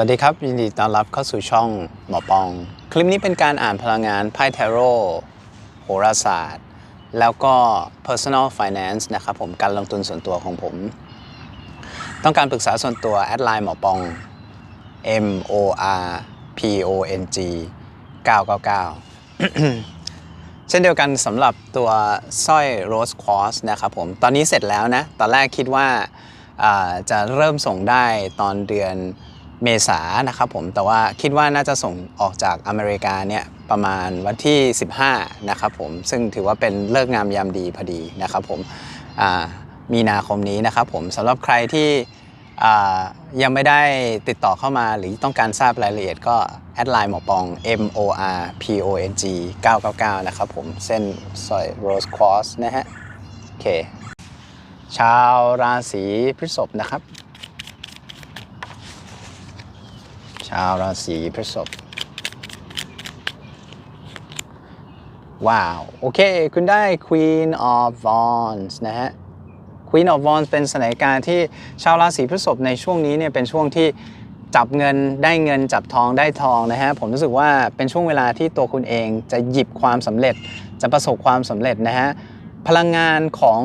วัสดีครับ ยินดีต้อนรับเข้าสู่ช่องหมอปอง คลิปนี้เป็นการอ่านพลังงานไพ่เทโร่โหราศาสตร์ แล้วก็ personal finance นะครับผมการลงทุนส่วนตัวของผม ต้องการปรึกษาส่วนตัว แอดไลน์หมอปอง M O R P O N G 999 เช่นเดียวกันสำหรับตัวสร้อย Rose Quartz นะครับผม ตอนนี้เสร็จแล้วนะ ตอนแรกคิดว่าอ่าจะเริ่มส่งได้ตอนเดือน เมษานะครับผมแต่ว่าคิดว่าน่าจะส่งออกจากอเมริกาเนี่ยประมาณวันที่ 15 นะครับผม ซึ่งถือว่าเป็นเลิกงามยามดีพอดีนะครับผมมีนาคมนี้นะครับผมสำหรับใครที่ยังไม่ได้ติดต่อเข้ามาหรือต้องการทราบรายละเอียดก็แอดไลน์หมอปอง M O R P O N G 999 นะครับผมเส้นสร้อย Rose Quartz นะฮะ โอเค ชาวราศีพฤษภนะครับ ชาวราศีพฤษภว้าว โอเค คุณได้ Queen of Wands นะฮะ Queen of Wands เป็นสถานการณ์ที่ชาวราศีพฤษภในช่วงนี้เนี่ยเป็นช่วงที่จับเงินได้เงินจับทองได้ทองนะฮะ ผมรู้สึกว่าเป็นช่วงเวลาที่ตัวคุณเองจะหยิบความสำเร็จจะประสบความสำเร็จนะฮะ พลังงานของ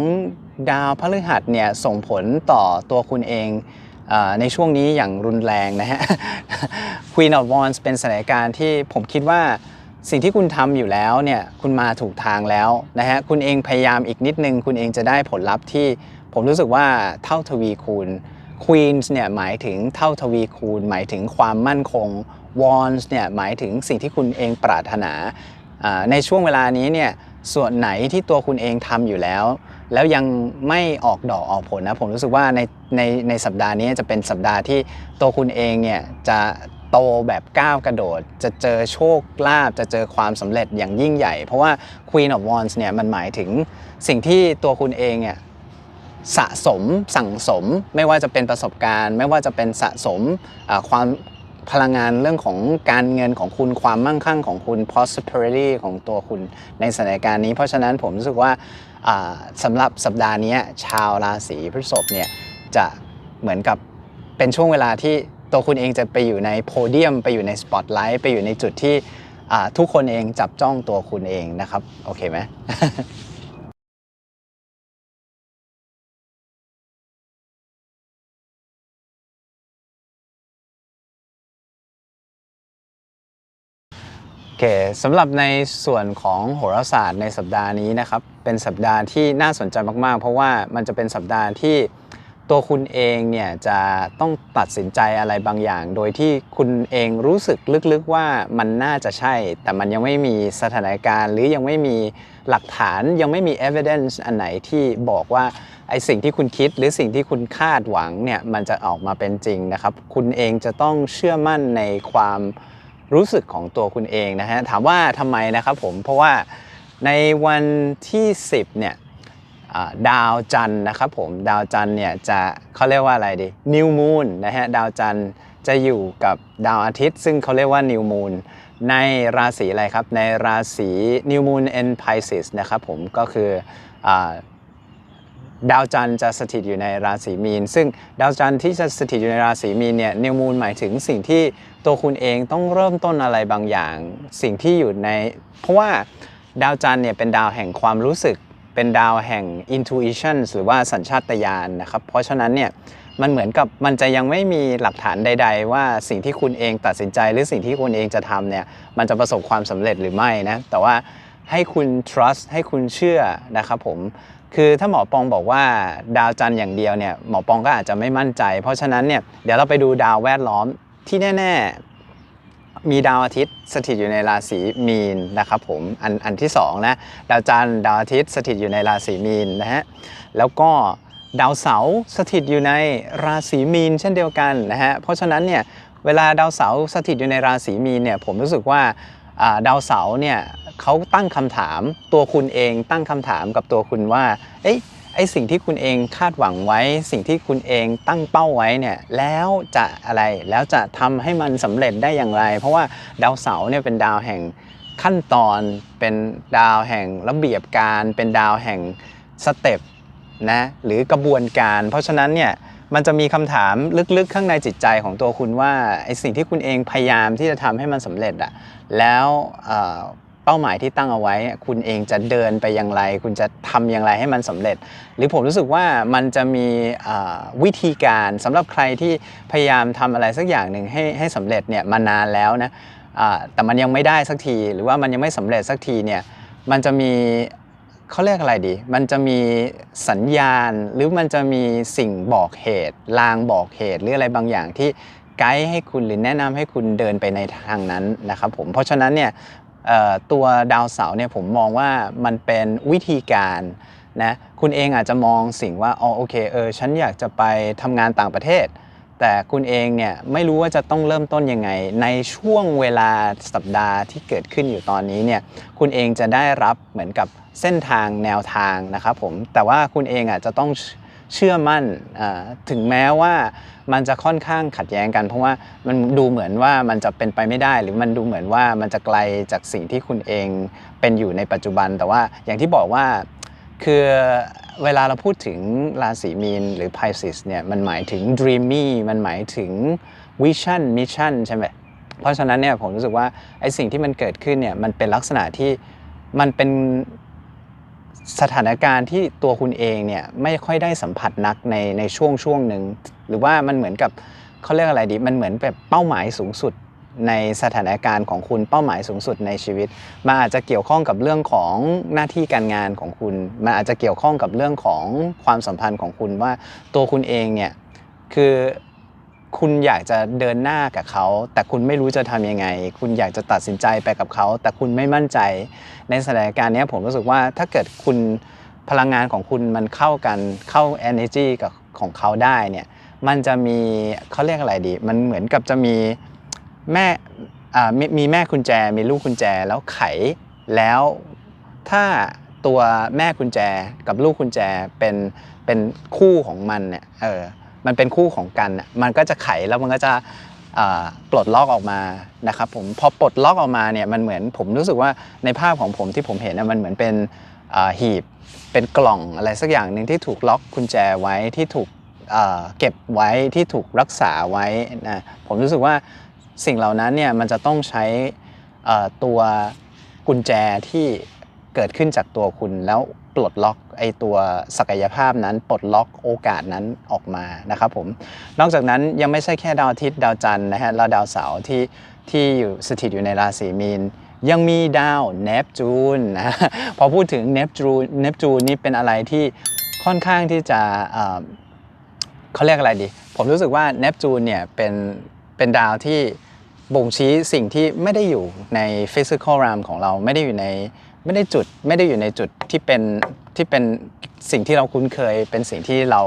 ดาวพฤหัสเนี่ยส่งผลต่อตัวคุณเอง ในช่วงนี้อย่างรุนแรงนะฮะ Queen of Wands เป็นสถานการณ์ที่ผมคิดว่าสิ่งที่คุณทำอยู่แล้วเนี่ยคุณมาถูกทางแล้วนะฮะคุณเองพยายามอีกนิดนึง คุณเองจะได้ผลลัพธ์ที่ผมรู้สึกว่าเท่าทวีคูณ Queens เนี่ยหมายถึงเท่าทวีคูณ หมายถึงความมั่นคง Wands เนี่ยหมายถึงสิ่งที่คุณเองปรารถนาอ่าในช่วงเวลานี้เนี่ยส่วนไหนที่ตัวคุณเองทำอยู่แล้ว แล้วยังไม่ออกดอกออกผลนะผมรู้สึกว่าในในในสัปดาห์นี้จะเป็นสัปดาห์ที่ตัวคุณเองเนี่ยจะโตแบบก้าวกระโดด จะเจอโชคลาภจะเจอความสำเร็จอย่างยิ่งใหญ่ เพราะว่า Queen of Wands เนี่ยมันหมายถึงสิ่งที่ตัวคุณเองเนี่ยสะสมสั่งสมไม่ว่าจะเป็นประสบการณ์ ไม่ว่าจะเป็นสะสมความพลังงานเรื่องของการเงินของคุณความมั่งคั่งของคุณ prosperity ของตัวคุณในสถานการณ์นี้ เพราะฉะนั้นผมรู้สึกว่า สำหรับสัปดาห์นี้ชาวราศีพฤษภเนี่ยจะเหมือนกับเป็นช่วงเวลาที่ตัวคุณเองจะไปอยู่ในโพเดียม ไปอยู่ในสปอตไลท์ไปอยู่ในจุดที่ทุกคนเองจับจ้องตัวคุณเองนะครับ โอเคไหม คสำหรับในส่วนของโหราศาสตร์ในสัปดาห์นี้นะครับ เป็นสัปดาห์ที่น่าสนใจมาก ๆ เพราะว่ามันจะเป็นสัปดาห์ที่ตัวคุณเองเนี่ยจะต้องตัดสินใจอะไรบางอย่าง โดยที่คุณเองรู้สึกลึก ๆ ว่ามันน่าจะใช่ แต่มันยังไม่มีสถานการณ์ หรือยังไม่มีหลักฐานยังไม่มี evidence อันไหนที่บอกว่าไอสิ่งที่คุณคิดหรือสิ่งที่คุณคาดหวังเนี่ยมันจะออกมาเป็นจริงนะครับ คุณเองจะต้องเชื่อมั่นในความ รู้สึกของตัวคุณเองนะฮะถามว่าทำไมนะครับผมเพราะว่าในวันที่ 10เนี่ยดาวจันทร์นะครับผมดาวจันทร์เนี่ยจะเขาเรียกว่าอะไรดี New Moon นะฮะดาวจันทร์จะอยู่กับดาวอาทิตย์ ซึ่งเขาเรียกว่า New Moon ในราศีอะไรครับ ในราศี New Moon in Pisces นะครับผมก็คืออ ดาวจันทร์จะสถิตอยู่ในราศีมีน ซึ่งดาวจันทร์ที่จะสถิตอยู่ในราศีมีนเนี่ยนิวมูลหมายถึงสิ่งที่ตัวคุณเองต้องเริ่มต้นอะไรบางอย่าง สิ่งที่อยู่ใน เพราะว่าดาวจันทร์เนี่ยเป็นดาวแห่งความรู้สึก เป็นดาวแห่ง intuition หรือว่าสัญชาตญาณนะครับ เพราะฉะนั้นเนี่ยมันเหมือนกับมันจะยังไม่มีหลักฐานใด ๆ ว่าสิ่งที่คุณเองตัดสินใจหรือสิ่งที่คุณเองจะทำเนี่ยมันจะประสบความสำเร็จหรือไม่นะแต่ว่าให้คุณ trust ให้คุณเชื่อนะครับผม คือถ้าหมอปองบอกว่าดาวจันทร์อย่างเดียวเนี่ยหมอปองก็อาจจะไม่มั่นใจ เพราะฉะนั้นเนี่ยเดี๋ยวเราไปดูดาวแวดล้อมที่แน่ ๆ มีดาวอาทิตย์สถิตอยู่ในราศีมีนนะครับผมอันอันที่สองนะดาวจันทร์ดาวอาทิตย์สถิตอยู่ในราศีมีนนะฮะแล้วก็ดาวเสาร์สถิตอยู่ในราศีมีนเช่นเดียวกันนะฮะเพราะฉะนั้นเนี่ยเวลาดาวเสาร์สถิตอยู่ในราศีมีนเนี่ยผมรู้สึกว่า ดาวเสาร์เนี่ยเขาตั้งคำถามตัวคุณเองตั้งคำถามกับตัวคุณว่าเอ้ยไอสิ่งที่คุณเองคาดหวังไว้ สิ่งที่คุณเองตั้งเป้าไว้เนี่ยแล้วจะอะไรแล้วจะทำให้มันสำเร็จได้อย่างไร เพราะว่าดาวเสาร์เนี่ยเป็นดาวแห่งขั้นตอน เป็นดาวแห่งระเบียบการ เป็นดาวแห่งสเต็ปนะหรือกระบวนการ เพราะฉะนั้นเนี่ย มันจะมีคำถามลึกๆ ข้างในจิตใจของตัวคุณว่าไอสิ่งที่คุณเองพยายามที่จะทำให้มันสำเร็จอะแล้วเป้าหมายที่ตั้งเอาไว้ คุณเองจะเดินไปอย่างไร คุณจะทำอย่างไรให้มันสำเร็จ หรือผมรู้สึกว่ามันจะมีวิธีการสำหรับใครที่พยายามทำอะไรสักอย่างหนึ่งให้ให้สำเร็จเนี่ยมานานแล้วนะแต่มันยังไม่ได้สักที หรือว่ามันยังไม่สำเร็จสักทีเนี่ยมันจะมี เขาเรียกอะไรดี มันจะมีสัญญาณหรือมันจะมีสิ่งบอกเหตุ ลางบอกเหตุ หรืออะไรบางอย่างที่ไกด์ให้คุณหรือแนะนำให้คุณเดินไปในทางนั้นนะครับผม เพราะฉะนั้นเนี่ยตัวดาวเสาร์เนี่ยผมมองว่ามันเป็นวิธีการนะคุณเองอาจจะมองสิ่งว่าอ๋อโอเคเออฉันอยากจะไปทำงานต่างประเทศ แต่คุณเองเนี่ยไม่รู้ว่าจะต้องเริ่มต้นยังไง ในช่วงเวลาสัปดาห์ที่เกิดขึ้นอยู่ตอนนี้เนี่ยคุณเองจะได้รับเหมือนกับ เส้นทางแนวทางนะครับผมแต่ว่าคุณเองอะจะต้องเชื่อมั่นถึงแม้ว่ามันจะค่อนข้างขัดแย้งกัน เพราะว่ามันดูเหมือนว่ามันจะเป็นไปไม่ได้ หรือมันดูเหมือนว่ามันจะไกลจากสิ่งที่คุณเองเป็นอยู่ในปัจจุบัน แต่ว่าอย่างที่บอกว่าคือเวลาเราพูดถึงราศีมีนหรือ Pisces เนี่ยมันหมายถึง dreamy มันหมายถึง vision mission ใช่ไหมเพราะฉะนั้นเนี่ยผมรู้สึกว่าไอ้สิ่งที่มันเกิดขึ้นเนี่ยมันเป็นลักษณะที่มันเป็น สถานการณ์ที่ตัวคุณเองเนี่ยไม่ค่อยได้สัมผัสนักในในช่วงช่วงหนึ่งหรือว่ามันเหมือนกับเขาเรียกอะไรดี มันเหมือนแบบเป้าหมายสูงสุดในสถานการณ์ของคุณเป้าหมายสูงสุดในชีวิต มันอาจจะเกี่ยวข้องกับเรื่องของหน้าที่การงานของคุณ มันอาจจะเกี่ยวข้องกับเรื่องของความสัมพันธ์ของคุณว่าตัวคุณเองเนี่ยคือ คุณอยากจะเดินหน้ากับเขา แต่คุณไม่รู้จะทำยังไง คุณอยากจะตัดสินใจไปกับเขา แต่คุณไม่มั่นใจ ในสถานการณ์นี้ผมรู้สึกว่าถ้าเกิดคุณพลังงานของคุณมันเข้ากันเข้า energy กับของเขาได้เนี่ยมันจะมีเขาเรียกอะไรดี มันเหมือนกับจะมีแม่มีมีแม่กุญแจมีลูกกุญแจแล้วไขแล้วถ้าตัวแม่กุญแจกับลูกกุญแจเป็นเป็นคู่ของมันเนี่ยเออ มันเป็นคู่ของกันมันก็จะไขแล้วมันก็จะปลดล็อกออกมานะครับผมพอปลดล็อกออกมาเนี่ยมันเหมือนผมรู้สึกว่าในภาพของผมที่ผมเห็นมันเหมือนเป็นหีบเป็นกล่องอะไรสักอย่างหนึ่งที่ถูกล็อกกุญแจไว้ที่ถูกเก็บไว้ที่ถูกรักษาไว้นะผมรู้สึกว่าสิ่งเหล่านั้นเนี่ยมันจะต้องใช้ตัวกุญแจที่เกิดขึ้นจากตัวคุณแล้ว ปลดล็อกไอตัวศักยภาพนั้น ปลดล็อกโอกาสนั้นออกมานะครับผมนอกจากนั้นยังไม่ใช่แค่ดาวอาทิตย์ดาวจันทร์นะฮะแล้วดาวเสาร์ที่ที่อยู่สถิตอยู่ในราศีมีนยังมีดาวเนปจูนนะพอพูดถึงเนปจูนเนปจูนนี่เป็นอะไรที่ค่อนข้างที่จะเอ่อเขาเรียกอะไรดี ผมรู้สึกว่าเนปจูนเนี่ยเป็นเป็นดาวที่บ่งชี้สิ่งที่ไม่ได้อยู่ใน physical realm ของเราไม่ได้อยู่ใน ไม่ได้จุดไม่ได้อยู่ในจุดที่เป็นที่เป็นสิ่งที่เราคุ้นเคย เป็นสิ่งที่เรา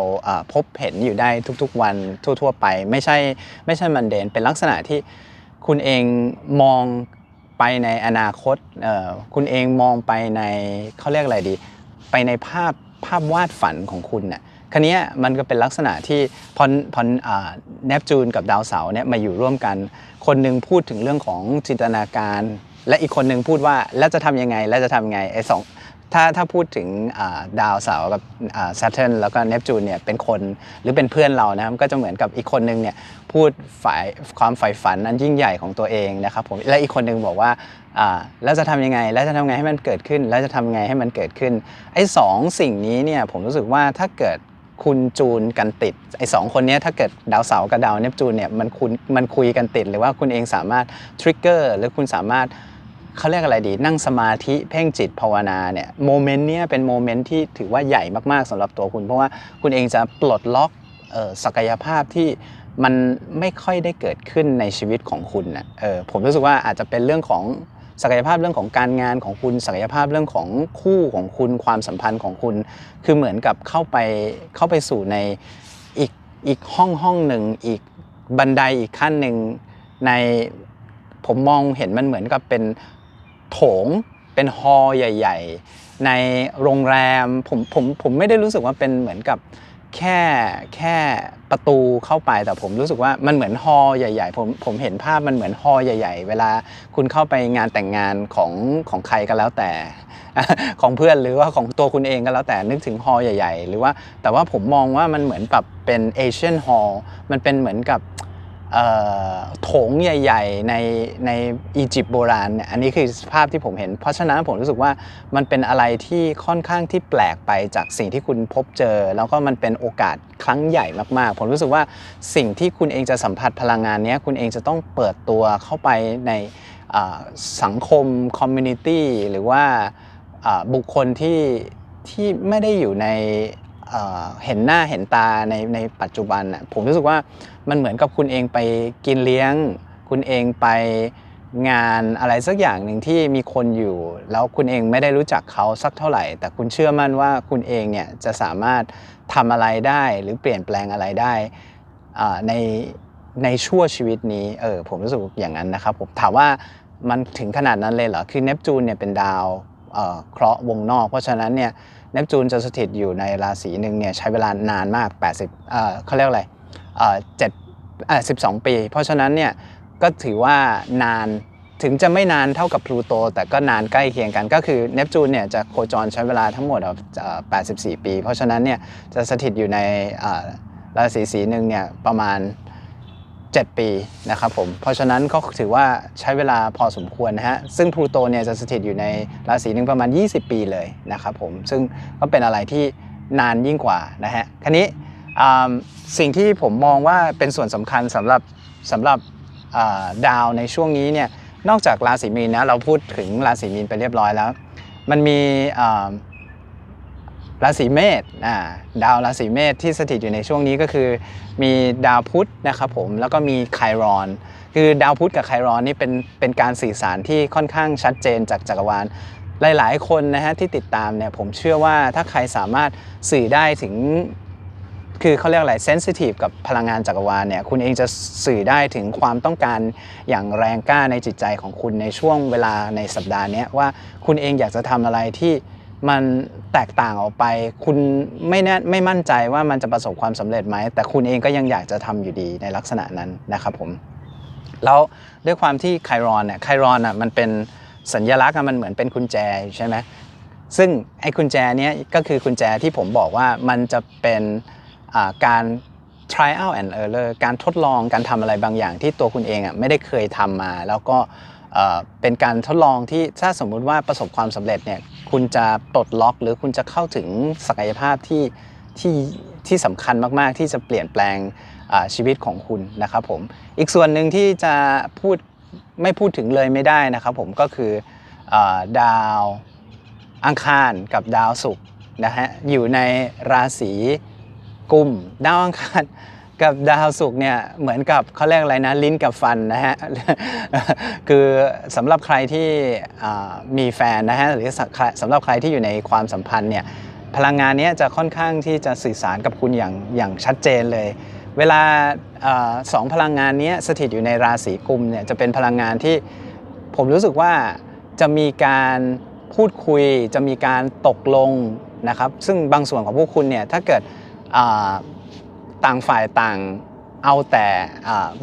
พบเห็นอยู่ได้ทุกๆวันทั่ว ๆ ไป ไม่ใช่ไม่ใช่มันเดน เป็นลักษณะที่คุณเองมองไปในอนาคตคุณเองมองไปในเขาเรียกอะไรดี ไปในภาพภาพวาดฝันของคุณน่ะคันนี้มันก็เป็นลักษณะที่พอพอเนปจูนกับดาวเสาร์เนี่ยมาอยู่ร่วมกัน คนหนึ่งพูดถึงเรื่องของจินตนาการ และอีกคนหนึ่งพูดว่าแล้วจะทำยังไงแล้วจะทำยังไงไอ้สองถ้าถ้าพูดถึงดาวเสาร์กับซ a เทิร์นแล้วก็เนปจูนเนี่ยเป็นคนหรือเป็นเพื่อนเรานะครับก็จะเหมือนกับอีกคนหนึ่งเนี่ยพูดฝ่ายความใฝ่ฝันอันยิ่งใหญ่ของตัวเองนะครับผมและอีกคนหนึ่งบอกว่าแล้วจะทำยังไง แล้วจะทำยังไงให้มันเกิดขึ้น แล้วจะทำยังไงให้มันเกิดขึ้นไอ้สองสิ่งนี้เนี่ยผมรู้สึกว่าถ้าเกิดคุณจูนกันติดไอ้สองคนนี้ถ้าเกิดดาวเสาร์กับดาวเนปจูนเนี่ยมันคุณมันคุยกันติดหรือว่าคุณเองสามารถทริกเกอร์หรือคุณสามารถ เขาเรียกอะไรดี นั่งสมาธิเพ่งจิตภาวนาเนี่ยโมเมนต์เนี้ยเป็นโมเมนต์ที่ถือว่าใหญ่มากๆสำหรับตัวคุณ เพราะว่าคุณเองจะปลดล็อกศักยภาพที่มันไม่ค่อยได้เกิดขึ้นในชีวิตของคุณนะเออผมรู้สึกว่าอาจจะเป็นเรื่องของศักยภาพเรื่องของการงานของคุณศักยภาพเรื่องของคู่ของคุณความสัมพันธ์ของคุณ คือเหมือนกับเข้าไปเข้าไปสู่ในอีกอีกห้องห้องหนึ่งอีกบันไดอีกขั้นหนึ่งในผมมองเห็นมันเหมือนกับเป็น โถงเป็นฮอลล์ใหญ่ ๆ ในโรงแรมผมผมผมไม่ได้รู้สึกว่าเป็นเหมือนกับแค่แค่ประตูเข้าไปแต่ผมรู้สึกว่ามันเหมือนฮอล์ใหญ่ ๆ ผมผมเห็นภาพมันเหมือนฮอล์ใหญ่ ๆ เวลาคุณเข้าไปงานแต่งงานของของใครก็แล้วแต่ ของเพื่อนหรือว่าของตัวคุณเองก็แล้วแต่นึกถึงฮอล์ใหญ่ ๆ หรือว่าแต่ว่าผมมองว่ามันเหมือนแบบเป็นเอเชียนฮอล์มันเป็นเหมือนกับ โถงใหญ่ ๆ ในในอียิปต์โบราณเนี่ยอันนี้คือภาพที่ผมเห็น เพราะฉะนั้นผมรู้สึกว่ามันเป็นอะไรที่ค่อนข้างที่แปลกไปจากสิ่งที่คุณพบเจอ แล้วก็มันเป็นโอกาสครั้งใหญ่มากๆ ผมรู้สึกว่าสิ่งที่คุณเองจะสัมผัสพลังงานนี้คุณเองจะต้องเปิดตัวเข้าไปในสังคมคอมมูนิตี้หรือว่าบุคคลที่ที่ไม่ได้อยู่ในเห็นหน้าเห็นตาในในปัจจุบันน่ผมรู้สึกว่า มันเหมือนกับคุณเองไปกินเลี้ยง คุณเองไปงานอะไรสักอย่างหนึ่งที่มีคนอยู่ แล้วคุณเองไม่ได้รู้จักเขาสักเท่าไหร่ แต่คุณเชื่อมั่นว่าคุณเองเนี่ยจะสามารถทำอะไรได้หรือเปลี่ยนแปลงอะไรได้ในในชั่วชีวิตนี้เออผมรู้สึกอย่างนั้นนะครับผมถามว่ามันถึงขนาดนั้นเลยเหรอ คือเนปจูนเนี่ยเป็นดาวเอ่อเคราะห์วงนอก เพราะฉะนั้นเนี่ยเนปจูนจะสถิตอยู่ในราศีหนึ่งเนี่ยใช้เวลานานมาก 80เอ่อเขาเรียกอะไร เจ็ดเอ่อ12ปี เพราะฉะนั้นเนี่ยก็ถือว่านานถึงจะไม่นานเท่ากับพลูโต แต่ก็นานใกล้เคียงกันก็คือเนปจูนเนี่ยจะโคจรใช้เวลาทั้งหมด 84 ปี เพราะฉะนั้นเนี่ยจะสถิตอยู่ในราศีสีหนึ่งเนี่ยประมาณ 7 ปีนะครับผม เพราะฉะนั้นก็ถือว่าใช้เวลาพอสมควรนะฮะ ซึ่งพลูโตเนี่ยจะสถิตอยู่ในราศีหนึ่งประมาณ 20 ปีเลยนะครับผม ซึ่งก็เป็นอะไรที่นานยิ่งกว่านะฮะครานี้ สิ่งที่ผมมองว่าเป็นส่วนสำคัญสำหรับสำหรับดาวในช่วงนี้เนี่ยนอกจากราศีมีนนะเราพูดถึงราศีมีนไปเรียบร้อยแล้ว มันมีราศีเมษดาวราศีเมษที่สถิตอยู่ในช่วงนี้ก็คือ มีดาวพุธนะครับผมแล้วก็มีไครอน คือดาวพุธกับไครอนนี่เป็นเป็นการสื่อสารที่ค่อนข้างชัดเจนจากจักรวาลหลาย ๆ คนนะฮะที่ติดตามเนี่ยผมเชื่อว่าถ้าใครสามารถสื่อได้ถึง คือเขาเรียกอะไรเซนซิทีฟกับพลังงานจักรวาลเนี่ยคุณเองจะสื่อได้ถึงความต้องการอย่างแรงกล้าในจิตใจของคุณในช่วงเวลาในสัปดาห์นี้ว่าคุณเองอยากจะทำอะไรที่มันแตกต่างออกไป คุณไม่แน่ไม่มั่นใจว่ามันจะประสบความสำเร็จไหม แต่คุณเองก็ยังอยากจะทำอยู่ดีในลักษณะนั้นนะครับผม แล้วด้วยความที่ไครอนเนี่ยไครอนอะมันเป็นสัญลักษณ์มันเหมือนเป็นกุญแจใช่ไหมซึ่งไอ้กุญแจเนี้ยก็คือกุญแจที่ผมบอกว่ามันจะเป็น การ trial and error การทดลองการทำอะไรบางอย่างที่ตัวคุณเองอะไม่ได้เคยทำมา แล้วก็เป็นการทดลองที่ถ้าสมมุติว่าประสบความสำเร็จเนี่ยคุณจะปลดล็อก หรือคุณจะเข้าถึงศักยภาพที่ที่ที่สำคัญมาก ๆ ที่จะเปลี่ยนแปลงชีวิตของคุณนะครับผมอีกส่วนหนึ่งที่จะพูดไม่พูดถึงเลยไม่ได้นะครับผมก็คืออดาวอังคารกับดาวศุกร์นะฮะอยู่ในราศี กุมดาวอังคารกับดาวศุกร์เนี่ยเหมือนกับเขาเรียกอะไรนะลิ้นกับฟันนะฮะคือสำหรับใครที่มีแฟนนะฮะหรือสำหรับใครที่อยู่ในความสัมพันธ์เนี่ยพลังงานนี้จะค่อนข้างที่จะสื่อสารกับคุณอย่างอย่างชัดเจนเลย เวลาอสองพลังงานนี้สถิตอยู่ในราศีกุมเนี่ยจะเป็นพลังงานที่ผมรู้สึกว่าจะมีการพูดคุย จะมีการตกลงนะครับซึ่งบางส่วนของพวกคุณเนี่ยถ้าเกิด ต่างฝ่ายต่างเอาแต่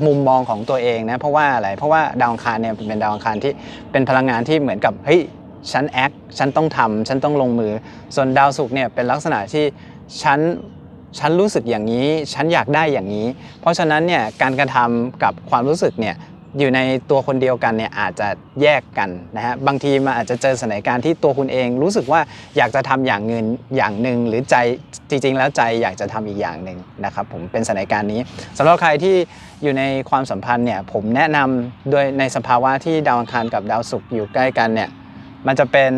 มุมมองของตัวเองนะเพราะว่าอะไรเพราะว่าดาวอังคารเนี่ยเป็นดาวอังคารที่เป็นพลังงานที่เหมือนกับเฮ้ยฉันแอคฉันต้องทำฉันต้องลงมือ ส่วนดาวศุกร์เนี่ยเป็นลักษณะที่ฉันฉันรู้สึกอย่างนี้ ฉันอยากได้อย่างนี้ เพราะฉะนั้นเนี่ยการกระทำกับความรู้สึกเนี่ย อยู่ในตัวคนเดียวกันเนี่ยอาจจะแยกกันนะฮะบางทีมันอาจจะเจอสถานการณ์ที่ตัวคุณเองรู้สึกว่าอยากจะทำอย่างเงินอย่างหนึ่งหรือใจจริง ๆ แล้วใจอยากจะทำอีกอย่างหนึ่งนะครับผมเป็นสถานการณ์นี้สำหรับใครที่อยู่ในความสัมพันธ์เนี่ยผมแนะนำโดยในสภาวะที่ดาวอังคารกับดาวศุกร์อยู่ใกล้กันเนี่ยมันจะเป็น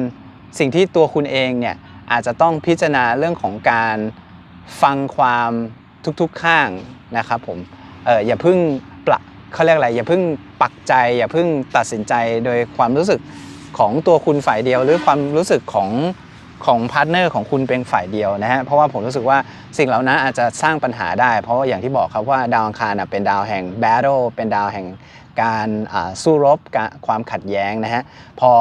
สิ่งที่ตัวคุณเองเนี่ยอาจจะต้องพิจารณาเรื่องของการฟังความทุกๆข้างนะครับผมเอออย่าเพิ่งปละ เขาเรียกอะไรอย่าเพิ่งปักใจ อย่าเพิ่งตัดสินใจโดยความรู้สึกของตัวคุณฝ่ายเดียว หรือความรู้สึกของของพาร์ทเนอร์ของคุณเป็นฝ่ายเดียวนะฮะเพราะว่าผมรู้สึกว่าสิ่งเหล่านั้นอาจจะสร้างปัญหาได้ เพราะาอย่างที่บอกครับว่าดาวอังคารเป็นดาวแห่ง battle เป็นดาวแห่งการสู้รบกับความขัดแย้งนะฮะพอ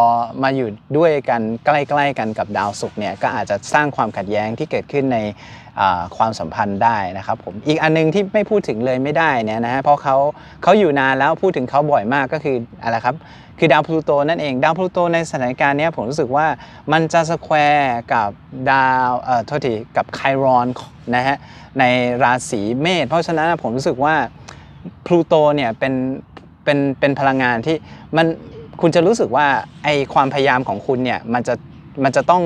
มาอยู่ด้วยกันใกล้ๆกันกับดาวศุกร์เนี่ยก็อาจจะสร้างความขัดแย้งที่เกิดขึ้นใน ความสัมพันธ์ได้นะครับผมอีกอันนึงที่ไม่พูดถึงเลยไม่ได้เนี่ยนะฮะเพราะเขาเขาอยู่นานแล้วพูดถึงเขาบ่อยมากก็คืออะไรครับคือดาวพลูโตนั่นเองดาวพลูโตในสถานการณ์เนี้ยผมรู้สึกว่ามันจะสแควร์กับดาวเอ่อโทษทีกับไครอนนะฮะในราศีเมษเพราะฉะนั้นผมรู้สึกว่าพลูโตเนี่ยเป็นเป็นเป็นพลังงานที่มันคุณจะรู้สึกว่าไอความพยายามของคุณเนี่ยมันจะมันจะต้อง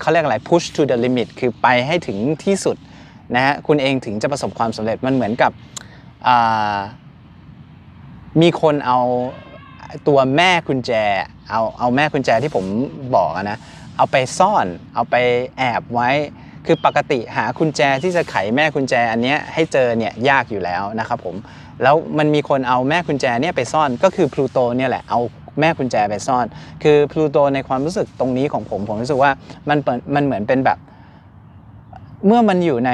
เขาเรียกอะไร push to the limit คือไปให้ถึงที่สุดนะฮะคุณเองถึงจะประสบความสำเร็จมันเหมือนกับมีคนเอาตัวแม่กุญแจเอาเอาแม่กุญแจที่ผมบอกนะเอาไปซ่อนเอาไปแอบไว้ คือปกติหากุญแจที่จะไขแม่กุญแจอันนี้ให้เจอเนี่ยยากอยู่แล้วนะครับผมแล้วมันมีคนเอาแม่กุญแจเนี่ยไปซ่อนก็คือพลูโตเนี่ยแหละเอา แม่กุญแจไปซ่อน คือพลูโตในความรู้สึกตรงนี้ของผม ผมรู้สึกว่ามันเปิดมันเหมือนเป็นแบบ เมื่อมันอยู่ใน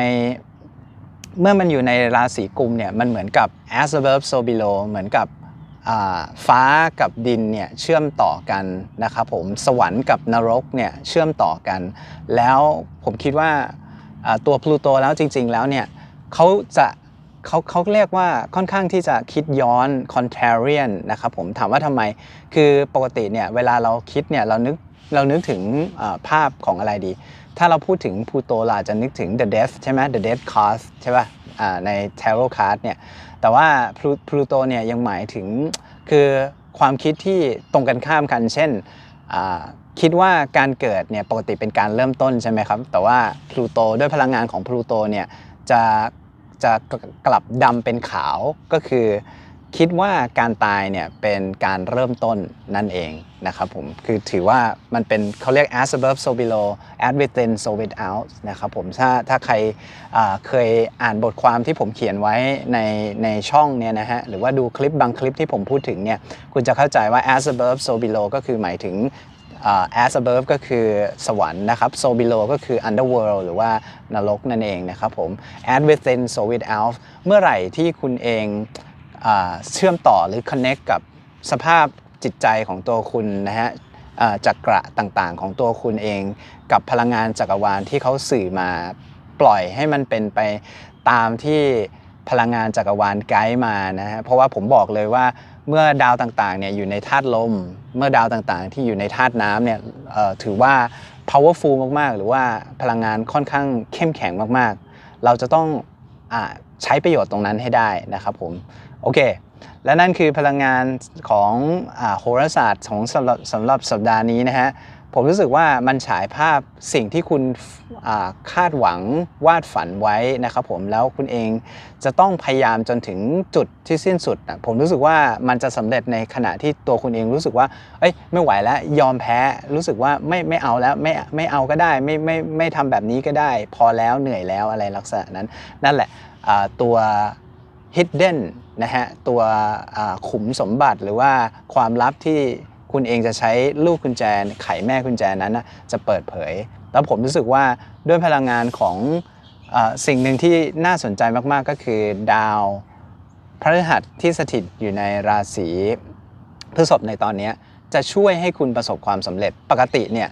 เมื่อมันอยู่ในราศีกุมเนี่ยมันเหมือนกับ as above so below เหมือนกับฟ้ากับดินเนี่ยเชื่อมต่อกันนะครับผมสวรรค์กับนรกเนี่ยเชื่อมต่อกัน แล้วผมคิดว่าตัวพลูโตแล้วจริง ๆ แล้วเนี่ยเขาจะ เขาเขาเรียกว่าค่อนข้างที่จะคิดย้อน contrarian นะครับผมถามว่าทำไม คือปกติเนี่ยเวลาเราคิดเนี่ยเรานึกเรานึกถึงภาพของอะไรดี ถ้าเราพูดถึงพลูโตเราจะนึกถึง the death ใช่ไหม the death card ใช่ป่ะอ่าใน tarot card เนี่ยแต่ว่าพลูโตเนี่ยยังหมายถึงคือความคิดที่ตรงกันข้ามกัน เช่นคิดว่าการเกิดเนี่ยปกติเป็นการเริ่มต้นใช่ไหมครับ แต่ว่าพลูโตด้วยพลังงานของพลูโตเนี่ยจะ จะกลับดำเป็นขาวก็คือ คิดว่าการตายเนี่ยเป็นการเริ่มต้นนั่นเองนะครับผมคือถือว่ามันเป็นเขาเรียก as above so below as within so without นะครับผมถ้าถ้าใครเคยอ่านบทความที่ผมเขียนไว้ในในช่องเนี่ยนะฮะหรือว่าดูคลิปบางคลิปที่ผมพูดถึงเนี่ยคุณจะเข้าใจว่า as above so below ก็คือหมายถึง as above ก็คือสวรรค์นะครับ so below ก็คือ underworld หรือว่านรกนั่นเองนะครับผม as within so without เมื่อไหร่ที่คุณเองเชื่อมต่อหรือ connect กับสภาพจิตใจของตัวคุณนะฮะจักระต่างๆ ของตัวคุณเอง กับพลังงานจักรวาลที่เขาสื่อมาปล่อยให้มันเป็นไปตามที่พลังงานจักรวาลไกด์มานะฮะเพราะว่าผมบอกเลยว่า เมื่อดาวต่างๆเนี่ยอยู่ในธาตุลม เมื่อดาวต่างๆ ที่อยู่ในธาตุน้ำเนี่ยถือว่า powerful มากๆ หรือว่าพลังงานค่อนข้างเข้มแข็งมากๆ เราจะต้องอใช้ประโยชน์ตรงนั้นให้ได้นะครับผมโอเค และนั่นคือพลังงานของอโหราศาสตร์ของสำหรับสำหรับสัปดาห์นี้นะฮะ ผมรู้สึกว่ามันฉายภาพสิ่งที่คุณาคาดหวังวาดฝันไว้นะครับผมแล้วคุณเองจะต้องพยายามจนถึงจุดที่สิ้นสุดนะผมรู้สึกว่ามันจะสำเร็จในขณะที่ตัวคุณเองรู้สึกว่าเอ้ยไม่ไหวแล้วยอมแพ้รู้สึกว่าไม่ไม่เอาแล้วไม่ไม่เอาก็ได้ไม่ไม่ไม่ทำแบบนี้ก็ได้ พอแล้วเหนื่อยแล้วอะไรลักษณะนั้น นั่นแหละตัว hidden นะฮะตัวขุมสมบัติหรือว่าความลับที่ คุณเองจะใช้ลูกกุญแจไขแม่กุญแจนั้นนะจะเปิดเผย แล้วผมรู้สึกว่าด้วยพลังงานของอสิ่งหนึ่งที่น่าสนใจมากๆก็คือดาวพฤหัสที่สถิตอยู่ในราศีพฤษภในตอนนี้จะช่วยให้คุณประสบความสำเร็จปกติเนี่ย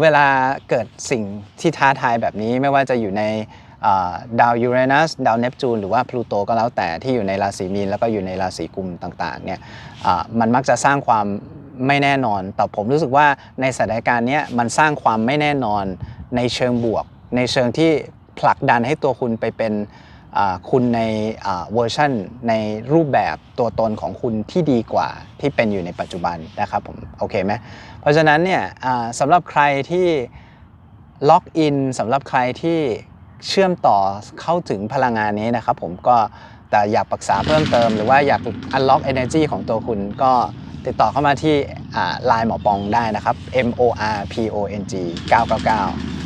เวลาเกิดสิ่งที่ท้าทายแบบนี้ไม่ว่าจะอยู่ในดาวยูเรนัสดาวเนปจูนหรือว่าพลูโตก็แล้วแต่ที่อยู่ในราศีมีนแล้วก็อยู่ในราศีกุมต่างๆเนี่ยมันมักจะสร้างความ ไม่แน่นอน แต่ผมรู้สึกว่าในสถานการณ์นี้มันสร้างความไม่แน่นอนในเชิงบวก ในเชิงที่ผลักดันให้ตัวคุณไปเป็นคุณในเวอร์ชันในรูปแบบตัวตนของคุณที่ดีกว่าที่เป็นอยู่ในปัจจุบันนะครับผมโอเคไหมเพราะฉะนั้นเนี่ยสำหรับใครที่ล็อกอินสำหรับใครที่เชื่อมต่อเข้าถึงพลังงานนี้นะครับผมก็แต่อยากปรึกษาเพิ่มเติม หรือว่าอยาก unlock energy ของตัวคุณก็ ติดต่อเข้ามาที่ไลน์หมอปองได้นะครับ M O R P O N G 999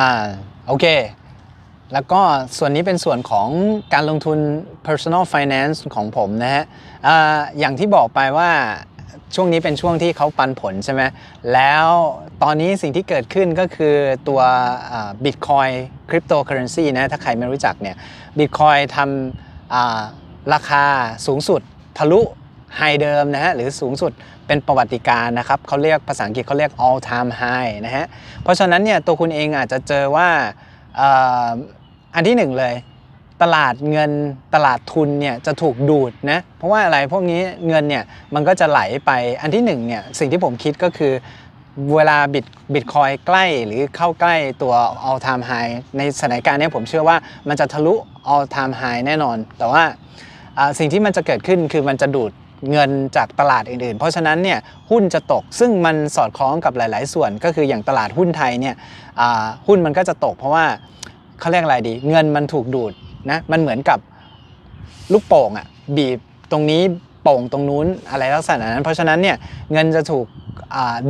อ่าโอเค แล้วก็ส่วนนี้เป็นส่วนของการลงทุน personal finance ของผมนะฮะอาอย่างที่บอกไปว่าช่วงนี้เป็นช่วงที่เขาปันผลใช่ไหมแล้วตอนนี้สิ่งที่เกิดขึ้นก็คือตัวบิตคอยคริปโตเคอเรนซีนะถ้าใครไม่รู้จักเนี่ย บิตคอยทำราคาสูงสุดทะลุไฮเดิมนะฮะหรือสูงสุดเป็นประวัติการนะครับเขาเรียกภาษาอังกฤษเขาเรียก all time high นะฮะเพราะฉะนั้นเนี่ยตัวคุณเองอาจจะเจอว่าอันที่หนึ่งเลย ตลาดเงินตลาดทุนเนี่ยจะถูกดูดนะเพราะว่าอะไรพวกนี้เงินเนี่ยมันก็จะไหลไปอันที่หนึ่งเนี่ยสิ่งที่ผมคิดก็คือ เวลาบิตบิตคอยใกล้หรือเข้าใกล้ตัว all time high ในสถานการณ์นี้ผมเชื่อว่ามันจะทะลุ all time high แน่นอน แต่ว่าสิ่งที่มันจะเกิดขึ้นคือมันจะดูดเงินจากตลาดอื่นๆ เพราะฉะนั้นเนี่ยหุ้นจะตกซึ่งมันสอดคล้องกับหลาย ๆ ส่วนก็คืออย่างตลาดหุ้นไทยเนี่ยหุ้นมันก็จะตก เพราะว่าเขาเรียกอะไรดี เงินมันถูกดูดนะมันเหมือนกับลูกโป่งอะบีบตรงนี้ โป่งตรงนู้นอะไรลักษณะนั้น เพราะฉะนั้นเนี่ยเงินจะถูก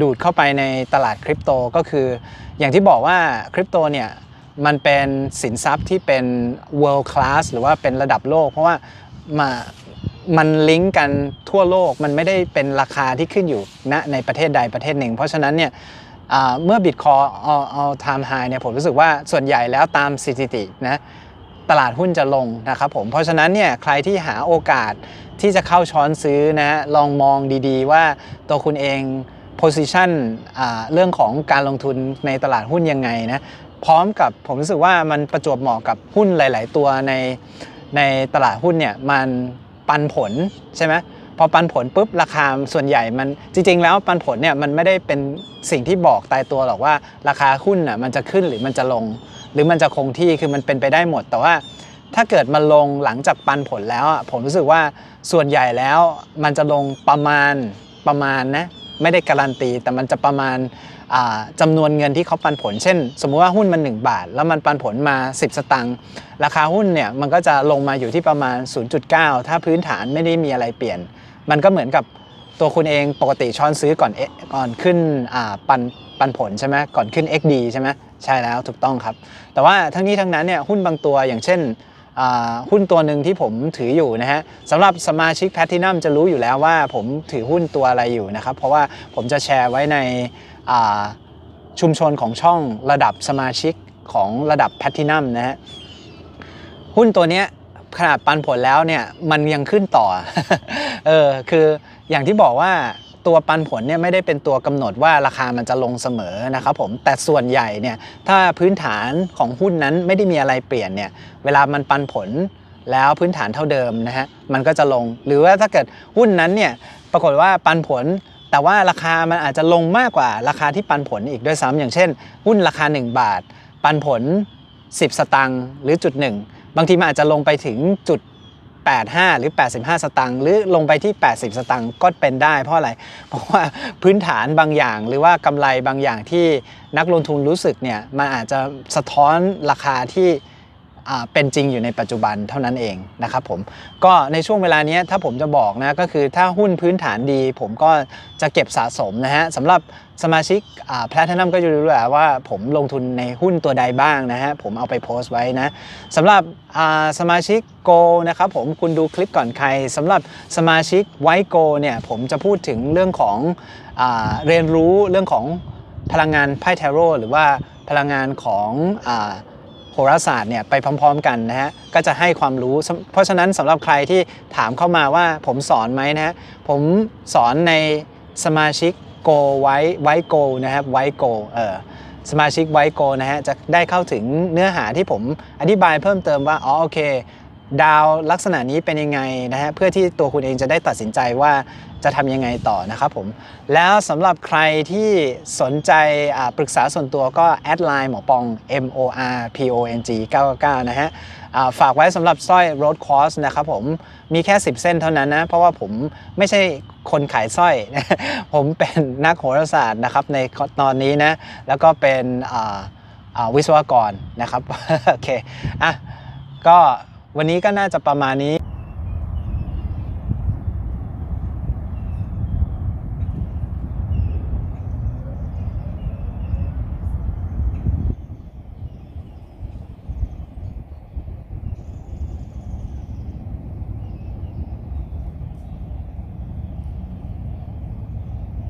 ดูดเข้าไปในตลาดคริปโตก็คือ อย่างที่บอกว่าคริปโตเนี่ยมันเป็นสินทรัพย์ที่เป็น world class หรือว่าเป็นระดับโลก เพราะว่ามามันลิงก์กันทั่วโลกมันไม่ได้เป็นราคาที่ขึ้นอยู่ณในประเทศใดประเทศหนึ่ง เพราะฉะนั้นเนี่ยเมื่อบิตคอยเอาเอาไทม์ไฮเนี่ยผมรู้สึกว่าส่วนใหญ่แล้วตามสถิตินะ ตลาดหุ้นจะลงนะครับผมเพราะฉะนั้นเนี่ยใครที่หาโอกาสที่จะเข้าช้อนซื้อนะลองมองดีๆ ว่าตัวคุณเอง position เรื่องของการลงทุนในตลาดหุ้นยังไงนะพร้อมกับผมรู้สึกว่ามันประจวบเหมาะกับหุ้นหลาย ๆ ตัวในในตลาดหุ้นเนี่ยมันปันผลใช่ไหม พอปันผลปุ๊บราคาส่วนใหญ่มันจริง ๆ แล้วปันผลเนี่ยมันไม่ได้เป็นสิ่งที่บอกตายตัวหรอกว่าราคาหุ้นน่ะมันจะขึ้นหรือมันจะลง หรือมันจะคงที่คือมันเป็นไปได้หมด แต่ว่าถ้าเกิดมันลงหลังจากปันผลแล้วอะผมรู้สึกว่าส่วนใหญ่แล้วมันจะลงประมาณประมาณนะไม่ได้การันตี แต่มันจะประมาณจำานวนเงินที่เขาปันผล เช่น สมมุติว่าหุ้นมัน 1 บาท แล้วมันปันผลมา 10 สตังค์ราคาหุ้นเนี่ยมันก็จะลงมาอยู่ที่ประมาณ 0.9 ถ้าพื้นฐานไม่ได้มีอะไรเปลี่ยน มันก็เหมือนกับตัวคุณเองปกติช้อนซื้อก่อนก่อนขึ้นปันปันผลใช่ไหมก่อนขึ้น XD ใช่ไหมใช่แล้วถูกต้องครับ แต่ว่าทั้งนี้ทั้งนั้นเนี่ยหุ้นบางตัวอย่างเช่นหุ้นตัวหนึ่งที่ผมถืออยู่นะฮะสำหรับสมาชิกแพ t ตินัมจะรู้อยู่แล้วว่าผมถือหุ้นตัวอะไรอยู่นะครับ เพราะว่าผมจะแชร์ไว้ในชุมชนของช่องระดับสมาชิกของระดับแพ t ตินัมนะฮะหุ้นตัวเนี้ย ขนาดปันผลแล้วเนี่ยมันยังขึ้นต่อ เออคืออย่างที่บอกว่าตัวปันผลเนี่ยไม่ได้เป็นตัวกำหนดว่าราคามันจะลงเสมอนะครับผมแต่ส่วนใหญ่เนี่ยถ้าพื้นฐานของหุ้นนั้นไม่ได้มีอะไรเปลี่ยนเนี่ยเวลามันปันผลแล้วพื้นฐานเท่าเดิมนะฮะมันก็จะลง หรือว่าถ้าเกิดหุ้นนั้นเนี่ยปรากฏว่าปันผล แต่ว่าราคามันอาจจะลงมากกว่าราคาที่ปันผลอีกด้วยซ้ำอย่างเช่น หุ้นราคา 1 บาท ปันผล 10 สตังค์หรือจุดหนึ่ง บางทีมันอาจจะลงไปถึงจุด 85 หรือ 85 สตังค์หรือลงไปที่ 80 สตังค์ก็เป็นได้ เพราะอะไร เพราะว่าพื้นฐานบางอย่างหรือว่ากำไรบางอย่างที่นักลงทุนรู้สึกเนี่ยมันอาจจะสะท้อนราคาที่ เป็นจริงอยู่ในปัจจุบันเท่านั้นเองนะครับผมก็ในช่วงเวลานี้ถ้าผมจะบอกนะก็คือถ้าหุ้นพื้นฐานดี ผมก็จะเก็บสะสมนะฮะสำหรับสมาชิกแพลทนัมก็จะรู้แล้วว่าผมลงทุนในหุ้นตัวใดบ้างนะฮะผมเอาไปโพสต์ไว้นะสำหรับสมาชิกโกนะครับผมคุณดูคลิปก่อนใครสำหรับสมาชิกไวโกเนี่ยผมจะพูดถึงเรื่องของอเรียนรู้เรื่องของพลังงานไพ่เทโรหรือว่าพลังงานของอ หราศาสตร์เนี่ยไปพร้อม ๆ กันนะฮะก็จะให้ความรู้ เพราะฉะนั้นสำหรับใครที่ถามเข้ามาว่าผมสอนไหมนะฮะผมสอนในสมาชิกโกไว้ไว้โกนะครับไว้โกเออสมาชิกไวโกนะฮะจะได้เข้าถึงเนื้อหาที่ผมอธิบายเพิ่มเติมว่าอ๋อโอเค ดาวลักษณะนี้เป็นยังไงนะฮะเพื่อที่ตัวคุณเองจะได้ตัดสินใจว่า จะทำยังไงต่อนะครับผม แล้วสำหรับใครที่สนใจปรึกษาส่วนตัวก็แอดไลน์หมอปอง M O R P O N G 999 นะฮะฝากไว้สำหรับสร้อย Road Cross นะครับผมมีแค่ 10 เส้นเท่านั้นนะ เพราะว่าผมไม่ใช่คนขายสร้อย ผมเป็นนักโหราศาสตร์นะครับในตอนนี้นะ แล้วก็เป็นวิศวกรนะครับ โอเคอะก็วันนี้ก็น่าจะประมาณนี้